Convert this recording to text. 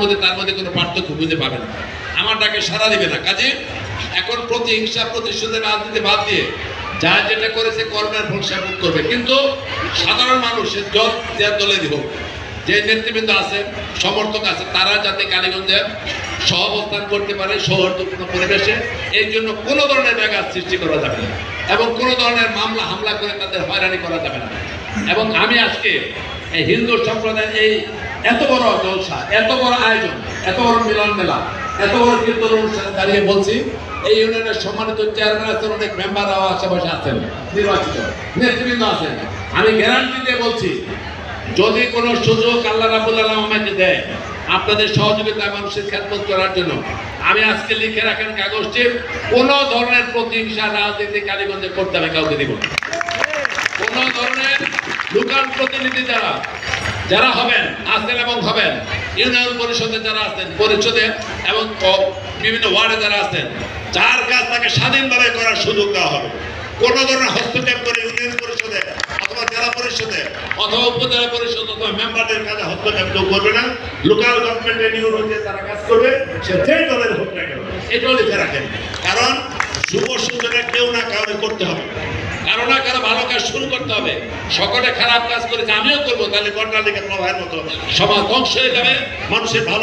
মধ্যে তার মধ্যে কোনো পার্থক্য বুঝতে পাবে না। আমার ডাকে সারা দিবে না। কাজে এখন প্রতিহিংসা প্রতিশোধের রাজনীতি বাদ দিয়ে যা যেটা করেছে কর্মের ফল সে ভোগ করবে। কিন্তু সাধারণ মানুষের জল যে দলেরই হোক যে নেতৃবৃন্দ আছে, সমর্থক আছে, তারা যাতে কালীগঞ্জে সহাবস্থান করতে পারে সৌহার্দ্যপূর্ণ পরিবেশে, এই জন্য কোনো ধরনের ব্যাঘাত সৃষ্টি করা যাবে না এবং কোনো ধরনের মামলা, হামলা করে তাদের হয়রানি করা যাবে না। এবং আমি আজকে এই হিন্দু সম্প্রদায়ের এই এত বড় জলসা, এত বড় আয়োজন, এত বড় মিলন মেলা, এত বড় কীর্তন অনুষ্ঠানে দাঁড়িয়ে বলছি, এই ইউনিয়নের সম্মানিত চেয়ারম্যান আছেন অনেক মেম্বাররাও আশেপাশে আছেন, নির্বাচিত, নেতৃবৃন্দ আছেন আমি গ্যারান্টি দিয়ে বলছি, যদি কোনো সুযোগ আল্লাহ রাবুল আলম আমাকে দেয়, আপনাদের সহযোগিতায় মানুষের খেদমত করার জন্য, আমি আজকে লিখে রাখেন কাগজটি, কোনো ধরনের প্রতিহিংসা রাজনীতি কালীগঞ্জে করতে আমি কাউকে দিব। কোনো ধরনের লোকাল প্রতিনিধি যারা যারা হবেন, আছেন এবং হবেন, ইউনিয়ন পরিষদে যারা আছেন, পরিষদে এবং বিভিন্ন ওয়ার্ডে যারা আছেন, যার কাজ তাকে স্বাধীনভাবে করার সুযোগ দেওয়া হবে। কোন ধরনের হস্তক্ষেপ করে ইউনিয়ন পরিষদে অথবা জেলা পরিষদে অথবা উপজেলা পরিষদ অথবা মেম্বারদের কাজে হস্তক্ষেপ কেউ করবে না। লোকাল গভর্নমেন্টের নিউরোতে তারা কাজ করবে, সে যেই দলের হোক না কেন, এটাও লিখে রাখেন। কারণ শুভ সূচনা কেউ না কাউরে করতে হবে। ভালো কাজ শুরু করতে হবে। সকলে খারাপ কাজ করেছে, আমিও করব, তাহলে কন্ট্রালিকে প্রবাহের মতো সমাজ ধ্বংস হয়ে যাবে, মানুষের ভালো